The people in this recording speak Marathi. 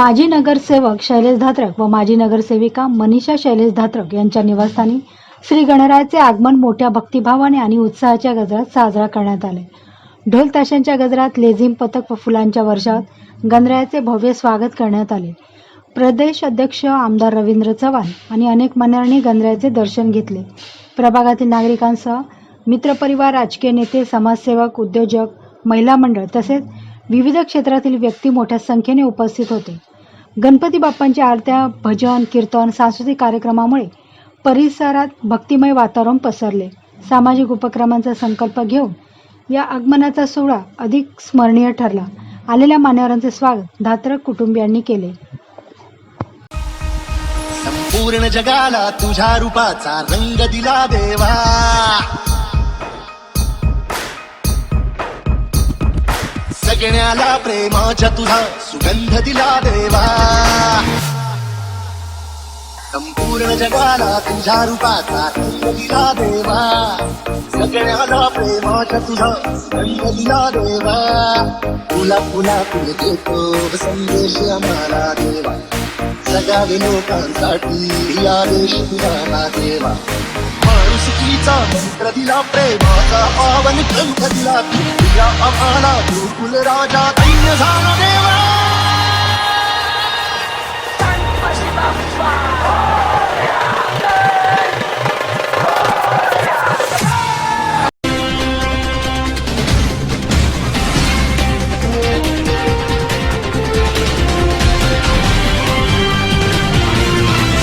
माजी नगरसेवक शैलेश धात्रक व माजी नगरसेविका मनीषा शैलेश धात्रक यांच्या निवासस्थानी श्री गणरायाचे आगमन मोठ्या भक्तिभावाने आणि उत्साहाच्या गजरात साजरा करण्यात आले. ढोल ताशांच्या गजरात लेझिम पथक व फुलांच्या वर्षात गणरायाचे भव्य स्वागत करण्यात आले. प्रदेश अध्यक्ष आमदार रवींद्र चव्हाण आणि अनेक मान्यवरांनी गणरायाचे दर्शन घेतले. प्रभागातील नागरिकांसह मित्रपरिवार राजकीय नेते समाजसेवक उद्योजक महिला मंडळ तसेच विविध क्षेत्रातील व्यक्ती मोठ्या संख्येने उपस्थित होते. गणपती बाप्पांच्या आरत्या भजन कीर्तन सांस्कृतिक कार्यक्रमामुळे परिसरात भक्तिमय वातावरण पसरले. सामाजिक उपक्रमांचा संकल्प घेऊन या आगमनाचा सोहळा अधिक स्मरणीय ठरला. आलेल्या मान्यवरांचे स्वागत धात्रक कुटुंबियांनी केले. संपूर्ण जगाला तुझ्या रूपाचा रंग दिला देवा. शिकण्याला प्रेमाच्या तुझा सुगंध दिला देवा. संपूर्ण जगाला तुझ्या रूपाचा दिला देवा. सगळ्याला प्रेमाच्या तुझा सुगंध दिला देवा. तुला पुन्हा तुला देतो संदेश आम्हाला देवा. जगावे लोकांसाठी आदेश तुला देवा. माणुसकीचा मंत्र दिला प्रेमाचा पावन ग्रंथ दिला तू तुझ्या गोकुल राजा दैन्य